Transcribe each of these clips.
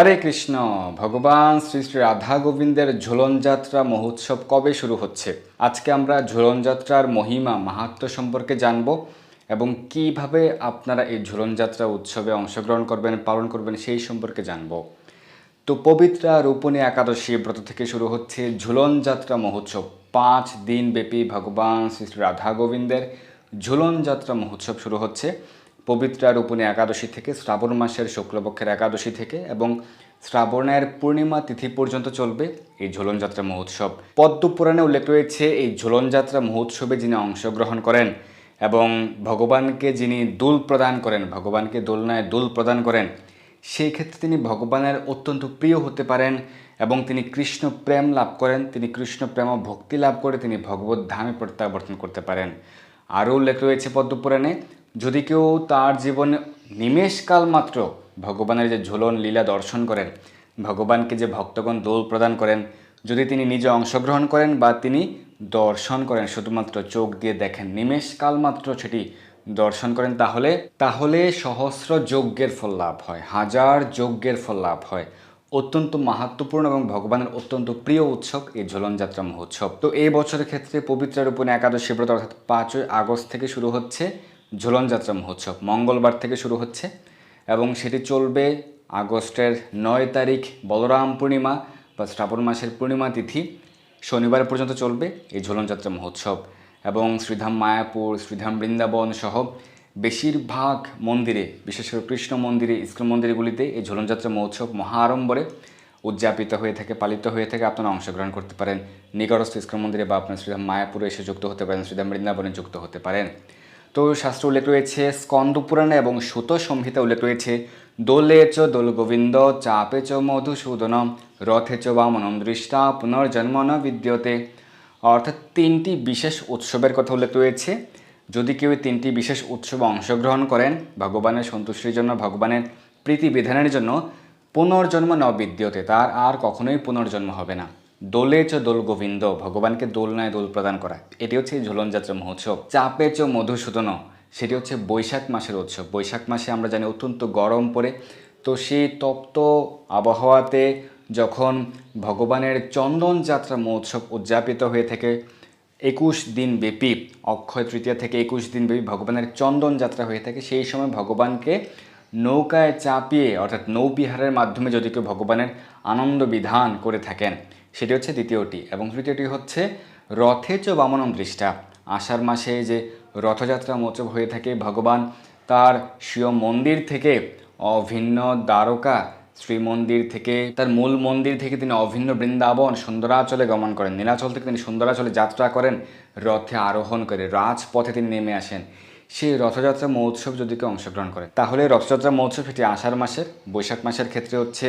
হরে কৃষ্ণ, ভগবান শ্রী শ্রী রাধা গোবিন্দের ঝুলন যাত্রা মহোৎসব কবে শুরু হচ্ছে? আজকে আমরা ঝুলন যাত্রার মহিমা, মাহাত্ম সম্পর্কে জানব এবং কীভাবে আপনারা এই ঝুলন যাত্রা উৎসবে অংশগ্রহণ করবেন, পালন করবেন সেই সম্পর্কে জানব। তো পবিত্রা রূপণী একাদশী ব্রত থেকে শুরু হচ্ছে ঝুলন যাত্রা মহোৎসব। পাঁচ দিন ব্যাপী ভগবান শ্রী শ্রী রাধা গোবিন্দের ঝুলন যাত্রা মহোৎসব শুরু হচ্ছে। পবিত্রা রূপণী একাদশী থেকে শ্রাবণ মাসের শুক্লপক্ষের একাদশী থেকে এবং শ্রাবণের পূর্ণিমা তিথি পর্যন্ত চলবে এই ঝুলন যাত্রা মহোৎসব। পদ্ম পুরাণে উল্লেখ রয়েছে, এই ঝুলন যাত্রা মহোৎসবে যিনি অংশগ্রহণ করেন এবং ভগবানকে যিনি দুল প্রদান করেন, ভগবানকে দোলনায় দুল প্রদান করেন, সেই ক্ষেত্রে তিনি ভগবানের অত্যন্ত প্রিয় হতে পারেন এবং তিনি কৃষ্ণ প্রেম লাভ করেন। তিনি কৃষ্ণ প্রেম ভক্তি লাভ করে তিনি ভগবত ধামে প্রত্যাবর্তন করতে পারেন। আরও উল্লেখ রয়েছে পদ্মপুরাণে যদি কেউ তার জীবনে নিমেষকাল মাত্র ভগবানের যে ঝুলন লীলা দর্শন করেন, ভগবানকে যে ভক্তগণ দোল প্রদান করেন, যদি তিনি নিজে অংশগ্রহণ করেন বা তিনি দর্শন করেন, শুধুমাত্র চোখ দিয়ে দেখেন, নিমেষকাল মাত্র সেটি দর্শন করেন, তাহলে তাহলে সহস্র যজ্ঞের ফল লাভ হয়, হাজার যজ্ঞের ফল লাভ হয়। অত্যন্ত মাহাত্মপূর্ণ এবং ভগবানের অত্যন্ত প্রিয় উৎসব এই ঝুলন যাত্রা মহোৎসব। তো এই বছরের ক্ষেত্রে পবিত্র রূপণে একাদশী ব্রত অর্থাৎ পাঁচই আগস্ট থেকে শুরু হচ্ছে। ঝুলন যাত্রা মহোৎসব মঙ্গলবার থেকে শুরু হচ্ছে এবং সেটি চলবে আগস্টের নয় তারিখ বলরাম পূর্ণিমা বা শ্রাবণ মাসের পূর্ণিমা তিথি। শনিবার পর্যন্ত চলবে এই ঝুলন যাত্রা মহোৎসব এবং শ্রীধাম মায়াপুর, শ্রীধাম বৃন্দাবন সহ বেশিরভাগ মন্দিরে, বিশেষ করে কৃষ্ণ মন্দিরে, ইস্কন মন্দিরগুলিতে এই ঝুলনযাত্রা মহোৎসব মহা আড়ম্বরে উদযাপিত হয়ে থাকে, পালিত হয়ে থাকে। আপনারা অংশগ্রহণ করতে পারেন। নিকটস্থ ইস্কন মন্দিরে বা আপনার শ্রীধাম মায়াপুরে এসে যুক্ত হতে পারেন, শ্রীধাম বৃন্দাবনে যুক্ত হতে পারেন। তো শাস্ত্র উল্লেখ রয়েছে, স্কন্দ পুরাণে এবং সুত সংহিতা উল্লেখ রয়েছে। দোলে চ দোল গোবিন্দ, চাপে চ মধুসূদন, রথে চ বামনম দৃষ্টা, পুনর্জন্ম ন বিদ্যতে। অর্থাৎ তিনটি বিশেষ উৎসবের কথা উল্লেখ রয়েছে। যদি কেউ তিনটি বিশেষ উৎসবে অংশগ্রহণ করেন, ভগবানের সন্তুষ্টির জন্য, ভগবানের প্রীতি বিধানের জন্য, পুনর্জন্ম ন বিদ্যতে, তার আর কখনোই পুনর্জন্ম হবে না। দোলে চ দোল গোবিন্দ, ভগবানকে দোলনায় দোল প্রদান করা। এটি হচ্ছে এই ঝুলন যাত্রা মহোৎসব। চাপে চ মধুসূদন, সেটি হচ্ছে বৈশাখ মাসের উৎসব। বৈশাখ মাসে আমরা জানি অত্যন্ত গরম পড়ে। তো সেই তপ্ত আবহাওয়াতে যখন ভগবানের চন্দন যাত্রা মহোৎসব উদযাপিত হয়ে থাকে, একুশ দিন ব্যাপী, অক্ষয় তৃতীয়া থেকে একুশ দিন ব্যাপী ভগবানের চন্দন যাত্রা হয়ে থাকে, সেই সময় ভগবানকে নৌকায় চাপিয়ে, অর্থাৎ নৌবিহারের মাধ্যমে যদি কেউ ভগবানের আনন্দ বিধান করে থাকেন, সেটি হচ্ছে দ্বিতীয়টি। এবং তৃতীয়টি হচ্ছে রথে চ বামনম দৃষ্টা। আষাঢ় মাসে যে রথযাত্রা মহোৎসব হয়ে থাকে, ভগবান তার স্বীয় মন্দির থেকে অভিন্ন দ্বারকা, শ্রীমন্দির থেকে, তার মূল মন্দির থেকে তিনি অভিন্ন বৃন্দাবন, সুন্দরাচলে গমন করেন। নীলাচল থেকে তিনি সুন্দরাচলে যাত্রা করেন। রথে আরোহণ করে রাজপথে তিনি নেমে আসেন। সেই রথযাত্রা মহোৎসব যদি কেউ অংশগ্রহণ করে, তাহলে রথযাত্রা মহোৎসব এটি আষাঢ় মাসের, বৈশাখ মাসের ক্ষেত্রে হচ্ছে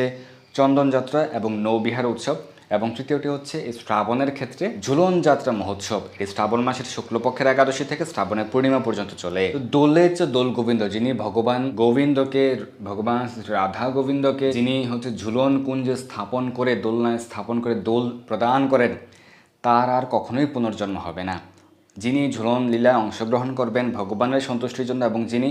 চন্দনযাত্রা এবং নৌবিহার উৎসব এবং তৃতীয়টি হচ্ছে এই শ্রাবণের ক্ষেত্রে ঝুলন যাত্রা মহোৎসব। এই শ্রাবণ মাসের শুক্লপক্ষের একাদশী থেকে শ্রাবণের পূর্ণিমা পর্যন্ত চলে। তো দোলে হচ্ছে দোল গোবিন্দ, যিনি ভগবান গোবিন্দকে, ভগবান রাধা গোবিন্দকে, যিনি হচ্ছে ঝুলন কুঞ্জে স্থাপন করে, দোলনায় স্থাপন করে দোল প্রদান করেন, তার আর কখনোই পুনর্জন্ম হবে না। যিনি ঝুলন লীলায় অংশগ্রহণ করবেন, ভগবানের সন্তুষ্টির জন্য এবং যিনি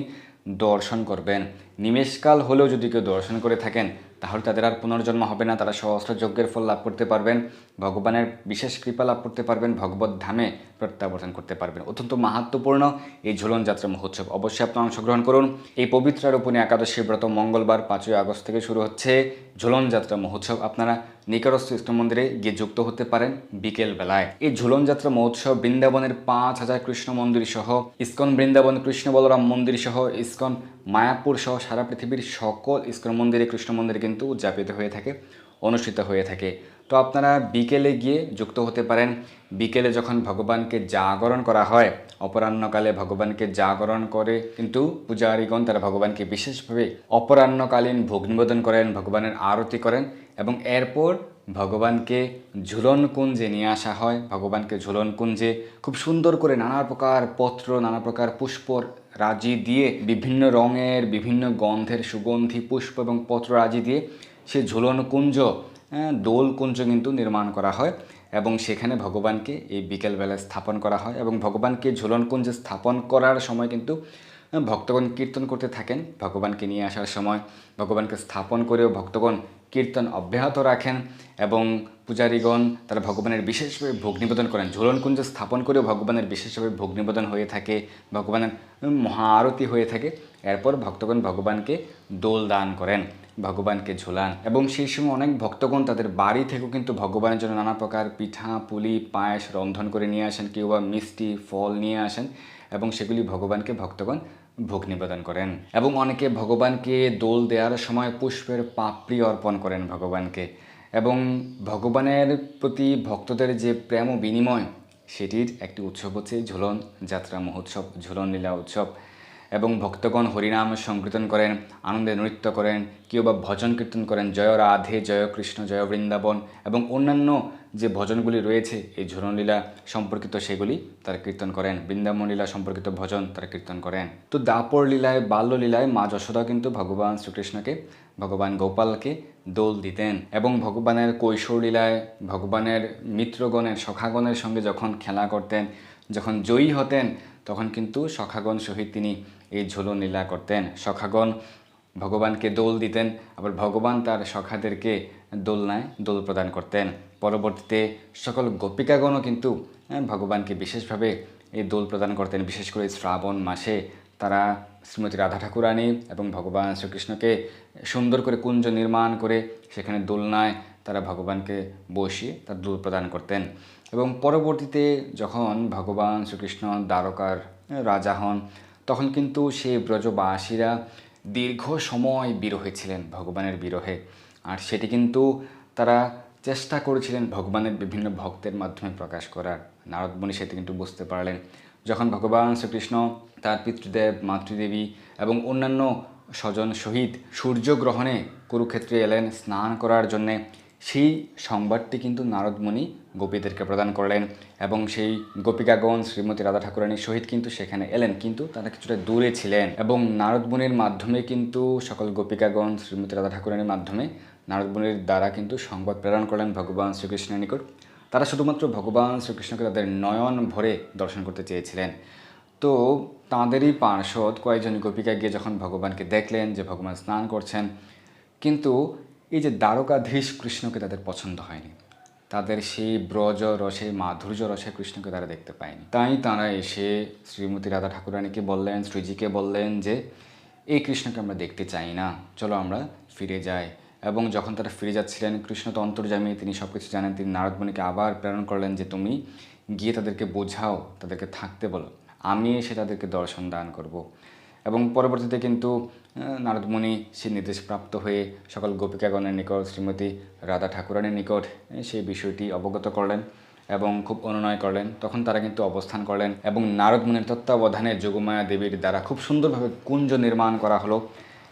দর্শন করবেন। নিমেষকাল হলেও যদি কেউ দর্শন করে থাকেন, তাহলে তাদের আর পুনর্জন্ম হবে না। তারা সহস্র যজ্ঞের ফল লাভ করতে পারবেন, ভগবানের বিশেষ কৃপা লাভ করতে পারবেন, ভগবত ধামে প্রত্যাবর্তন করতে পারবেন। অত্যন্ত মাহাত্মপূর্ণ এই ঝুলন যাত্রা মহোৎসব। অবশ্যই আপনি অংশগ্রহণ করুন। এই পবিত্র রূপণী একাদশী ব্রত মঙ্গলবার, পাঁচই আগস্ট থেকে শুরু হচ্ছে। ঝুলন যাত্রা মহোৎসব আপনারা নিকটস্থ ইষ্ট মন্দিরে গিয়ে যুক্ত হতে পারেন বিকেল বেলায়। এই ঝুলন যাত্রা মহোৎসব বৃন্দাবনের পাঁচ হাজার কৃষ্ণ মন্দির সহ, ইস্কন বৃন্দাবন কৃষ্ণ বলরাম মন্দির সহ, ইস্কন মায়াপুর সহ সারা পৃথিবীর সকল ইস্কন মন্দিরে কৃষ্ণ মন্দিরে কিন্তু উদযাপিত হয়ে থাকে, অনুষ্ঠিত হয়ে থাকে। তো আপনারা বিকেলে গিয়ে যুক্ত হতে পারেন। বিকেলে যখন ভগবানকে জাগরণ করা হয়, অপরাহ্নকালে ভগবানকে জাগরণ করে কিন্তু পূজারীগণ তারা ভগবানকে বিশেষভাবে অপরাহ্নকালীন ভোগ নিবেদন করেন, ভগবানের আরতি করেন এবং এরপর ভগবানকে ঝুলন কুঞ্জে নিয়ে আসা হয়। ভগবানকে ঝুলন কুঞ্জে খুব সুন্দর করে নানা প্রকার পত্র, নানা প্রকার পুষ্প রাজি দিয়ে, বিভিন্ন রঙের, বিভিন্ন গন্ধের সুগন্ধি, পুষ্প এবং পত্র রাজি দিয়ে সে ঝুলন কুঞ্জ হ্যাঁ, দোল কুঞ্জ কিন্তু নির্মাণ করা হয় এবং সেখানে ভগবানকে এই বিকেলবেলায় স্থাপন করা হয় এবং ভগবানকে ঝুলন কুঞ্জে স্থাপন করার সময় কিন্তু ভক্তগণ কীর্তন করতে থাকেন। ভগবানকে নিয়ে আসার সময় ভগবানকে স্থাপন করেও ভক্তগণ কীর্তন অব্যাহত রাখেন এবং পূজারীগণ তারা ভগবানের বিশেষভাবে ভোগ নিবেদন করেন। ঝুলনকুঞ্জ স্থাপন করেও ভগবানের বিশেষভাবে ভোগ নিবেদন হয়ে থাকে ভগবানের মহা আরতি হয়ে থাকে। এরপর ভক্তগণ ভগবানকে দোল দান করেন। ভগবানকে ঝোলান। এবং সেই সময় অনেক ভক্তগণ তাদের বাড়ি থেকেও কিন্তু ভগবানের জন্য নানা প্রকার পিঠা, পুলি, পায়েস রন্ধন করে নিয়ে আসেন, কেউ বা মিষ্টি, ফল নিয়ে আসেন এবং সেগুলি ভগবানকে ভক্তগণ ভোগ নিবেদন করেন। এবং অনেকে ভগবানকে দোল দেওয়ার সময় পুষ্পের পাপড়ি অর্পণ করেন ভগবানকে। এবং ভগবানের প্রতি ভক্তদের যে প্রেম বিনিময়, সেটির একটি উৎসব হচ্ছে ঝুলন যাত্রা মহোৎসব, ঝুলন লীলা উৎসব। এবং ভক্তগণ হরিনাম সংকীর্তন করেন, আনন্দে নৃত্য করেন, কেউ বা ভজন কীর্তন করেন, জয় রাধে, জয় কৃষ্ণ, জয় বৃন্দাবন এবং অন্যান্য যে ভজনগুলি রয়েছে, এই ঝুলনলীলা সম্পর্কিত সেগুলি তারা কীর্তন করেন বৃন্দাবন লীলা সম্পর্কিত ভজন তারা কীর্তন করেন। তো দাপর লীলায় বাল্যলীলায় মা যশোদা কিন্তু ভগবান শ্রীকৃষ্ণকে, ভগবান গোপালকে দোল দিতেন এবং ভগবানের কৈশোর লীলায়, ভগবানের মিত্রগণের, সখাগণের সঙ্গে যখন খেলা করতেন, যখন জয়ী হতেন তখন কিন্তু সখাগণ সহিত তিনি এই ঝুলন লীলা করতেন। সখাগণ ভগবানকে দোল দিতেন আবার ভগবান তার সখাদেরকে দোলনায় দোল প্রদান করতেন। পরবর্তীতে সকল গোপিকাগণও কিন্তু হ্যাঁ, ভগবানকে বিশেষভাবে এই দোল প্রদান করতেন। বিশেষ করে শ্রাবণ মাসে তারা শ্রীমতী রাধা ঠাকুরানী এবং ভগবান শ্রীকৃষ্ণকে সুন্দর করে কুঞ্জ নির্মাণ করে সেখানে দোলনায় তারা ভগবানকে বসিয়ে তার দোল প্রদান করতেন। এবং পরবর্তীতে যখন ভগবান শ্রীকৃষ্ণ দ্বারকার রাজা হন, তখন কিন্তু সেই ব্রজবাসীরা দীর্ঘ সময় বিরহে ছিলেন ভগবানের বিরহে। আর সেটি কিন্তু তারা চেষ্টা করেছিলেন ভগবানের বিভিন্ন ভক্তের মাধ্যমে প্রকাশ করার। নারদমণি সেটি কিন্তু বুঝতে পারলেন। যখন ভগবান শ্রীকৃষ্ণ, তার পিতৃদেব, মাতৃদেবী এবং অন্যান্য স্বজন সহিত সূর্যগ্রহণে কুরুক্ষেত্রে এলেন স্নান করার জন্যে সেই সংবাদটি কিন্তু নারদমণি গোপীদেরকে প্রদান করলেন এবং সেই গোপিকাগণ শ্রীমতী রাধা ঠাকুরানীর সহিত কিন্তু সেখানে এলেন, কিন্তু তারা কিছুটা দূরে ছিলেন এবং নারদমণির মাধ্যমে কিন্তু সকল গোপিকাগণ শ্রীমতী রাধা ঠাকুরানীর মাধ্যমে নারদমণির দ্বারা কিন্তু সংবাদ প্রেরণ করলেন ভগবান শ্রীকৃষ্ণের নিকট। তারা শুধুমাত্র ভগবান শ্রীকৃষ্ণকে তাদের নয়ন ভরে দর্শন করতে চেয়েছিলেন। তো তাঁদেরই পার্শ্বদ কয়েকজন গোপিকা গিয়ে যখন ভগবানকে দেখলেন যে ভগবান স্নান করছেন, কিন্তু এই যে দ্বারকাধীশ কৃষ্ণকে তাদের পছন্দ হয়নি, তাদের সেই ব্রজ রসে, মাধুর্য রসে কৃষ্ণকে তারা দেখতে পায়নি। তাই তারা এসে শ্রীমতী রাধা ঠাকুরানীকে বললেন, শ্রীজিকে বললেন যে, এই কৃষ্ণকে আমরা দেখতে চাই না, চলো আমরা ফিরে যাই। এবং যখন তারা ফিরে যাচ্ছিলেন, কৃষ্ণ তো অন্তর্জামী তিনি সব কিছু জানেন, তিনি নারদমণিকে আবার প্রেরণ করলেন যে, তুমি গিয়ে তাদেরকে বোঝাও, তাদেরকে থাকতে বলো। আমি এসে তাদেরকে দর্শন দান করব। এবং পরবর্তীতে কিন্তু নারদমণি সে নির্দেশ প্রাপ্ত হয়ে সকল গোপিকাগণের নিকট, শ্রীমতী রাধা ঠাকুরানের নিকট সেই বিষয়টি অবগত করলেন এবং খুব অনুনয় করলেন। তখন তারা কিন্তু অবস্থান করলেন এবং নারদমণির তত্ত্বাবধানে যোগমায়া দেবীর দ্বারা খুব সুন্দরভাবে কুঞ্জ নির্মাণ করা হলো।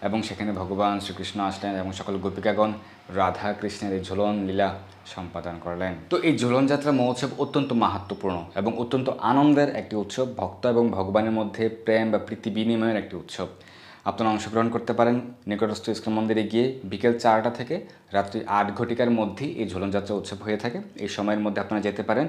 এবং সেখানে ভগবান শ্রীকৃষ্ণ আসলেন এবং সকল গোপিকাগণ রাধা কৃষ্ণের এই ঝুলন লীলা সম্পাদন করলেন। তো এই ঝুলন যাত্রা মহোৎসব অত্যন্ত মাহাত্মপূর্ণ এবং অত্যন্ত আনন্দের একটি উৎসব। ভক্ত এবং ভগবানের মধ্যে প্রেম বা প্রীতি বিনিময়ের একটি উৎসব। আপনারা অংশগ্রহণ করতে পারেন। নিকটস্থ ইস্কন মন্দিরে গিয়ে বিকেল চারটা থেকে রাত্রি আট ঘটিকার মধ্যেই এই ঝুলন যাত্রা উৎসব হয়ে থাকে। এই সময়ের মধ্যে আপনারা যেতে পারেন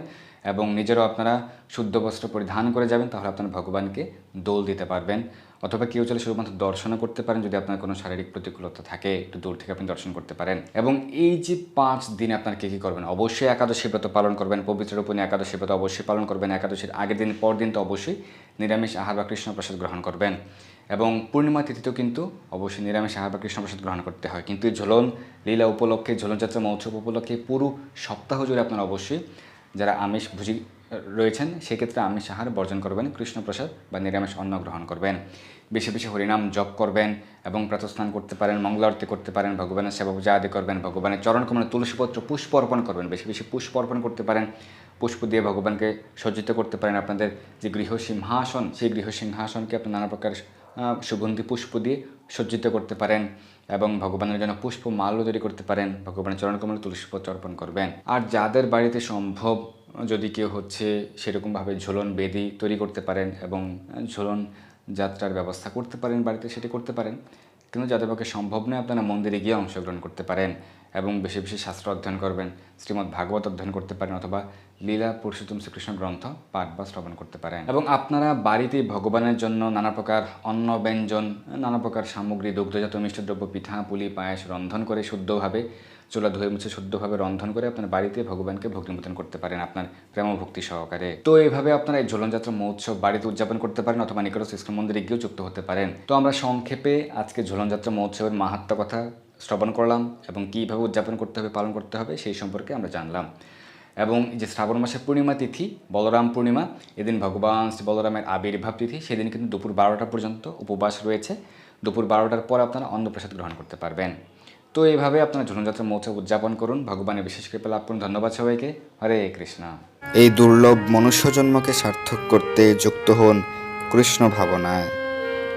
এবং নিজেরও আপনারা শুদ্ধ বস্ত্র পরিধান করে যাবেন, তাহলে আপনারা ভগবানকে দোল দিতে পারবেন। অথবা কেউ চলে শুধুমাত্র দর্শনও করতে পারেন যদি আপনার কোনো শারীরিক প্রতিকূলতা থাকে, একটু দূর থেকে আপনি দর্শন করতে পারেন। এবং এই যে পাঁচ দিন আপনার কী কী করবেন? অবশ্যই একাদশী ব্রত পালন করবেন, পবিত্র রূপণী একাদশী ব্রত অবশ্যই পালন করবেন, একাদশীর আগের দিন পর দিন তো অবশ্যই নিরামিষ আহার বা কৃষ্ণ প্রসাদ গ্রহণ করবেন। এবং পূর্ণিমা তিথিতেও কিন্তু অবশ্যই নিরামিষ আহার বা কৃষ্ণ প্রসাদ গ্রহণ করতে হয়। কিন্তু ঝোলন, লীলা উপলক্ষে ঝোলন যাত্রা মহোৎসব উপলক্ষে পুরো সপ্তাহ জুড়ে আপনারা অবশ্যই যারা আমিষ ভুজি রয়েছেন, সেক্ষেত্রে আমিষ আহার বর্জন করবেন কৃষ্ণপ্রসাদ বা নিরামিষ অন্ন গ্রহণ করবেন। বেশি বেশি হরিনাম জপ করবেন এবং প্রাতস্নান করতে পারেন মঙ্গলারতি করতে পারেন, ভগবানের সেবা পূজা আদি করবেন, ভগবানের চরণ কমলে তুলসীপত্র পুষ্প অর্পণ করবেন, বেশি বেশি পুষ্প অর্পণ করতে পারেন, পুষ্প দিয়ে ভগবানকে সজ্জিত করতে পারেন আপনাদের যে গৃহ সিংহাসন সেই গৃহ সিংহাসনকে আপনি নানা প্রকার সুগন্ধি পুষ্প দিয়ে সজ্জিত করতে পারেন এবং ভগবানের জন্য পুষ্প মাল্য তৈরি করতে পারেন। ভগবানের চরণ কমলে তুলসীপত্র অর্পণ করবেন। আর যাদের বাড়িতে সম্ভব যদি কেউ হচ্ছে সেরকমভাবে ঝোলন বেদি তৈরি করতে পারেন এবং ঝোলন যাত্রার ব্যবস্থা করতে পারেন বাড়িতে, সেটি করতে পারেন। কিন্তু যাদের পক্ষে সম্ভব নয়, আপনারা মন্দিরে গিয়ে অংশগ্রহণ করতে পারেন। এবং বেশি বেশি শাস্ত্র অধ্যয়ন করবেন, শ্রীমদ্ ভাগবত অধ্যয়ন করতে পারেন অথবা লীলা পুরুষোত্তম শ্রীকৃষ্ণ গ্রন্থ পাঠ বা শ্রবণ করতে পারেন। এবং আপনারা বাড়িতে ভগবানের জন্য নানা প্রকার অন্ন ব্যঞ্জন, নানা প্রকার সামগ্রী, দুগ্ধজাত মিষ্টদ্রব্য পিঠা, পুলি, পায়েস রন্ধন করে শুদ্ধভাবে, চুলা ধুয়ে মুছে শুদ্ধভাবে রন্ধন করে আপনার বাড়িতে ভগবানকে ভোগ নিবেদন করতে পারেন আপনার প্রেম ভক্তি সহকারে। তো এইভাবে আপনারা এই ঝোলনযাত্রা মহোৎসব বাড়িতে উদযাপন করতে পারেন অথবা নিকটস্থ ইস্কন মন্দিরে গিয়েও যুক্ত হতে পারেন। তো আমরা সংক্ষেপে আজকে ঝোলনযাত্রা মহোৎসবের মাহাত্ম কথা শ্রবণ করলাম এবং কীভাবে উদযাপন করতে হবে, পালন করতে হবে সেই সম্পর্কে আমরা জানলাম। এবং যে শ্রাবণ মাসের পূর্ণিমা তিথি, বলরাম পূর্ণিমা, এদিন ভগবান শ্রী বলরামের আবির্ভাব তিথি, সেদিন কিন্তু দুপুর বারোটা পর্যন্ত উপবাস রয়েছে। দুপুর বারোটার পর আপনারা অন্নপ্রসাদ গ্রহণ করতে পারবেন। তো এইভাবে আপনারা ঝুলনযাত্রা মহোৎসব উদযাপন করুন। ভগবানের বিশেষ কৃপা লাভ করুন। ধন্যবাদ সবাইকে। হরে কৃষ্ণ। এই দুর্লভ মনুষ্য জন্মকে সার্থক করতে যুক্ত হন কৃষ্ণ ভাবনায়।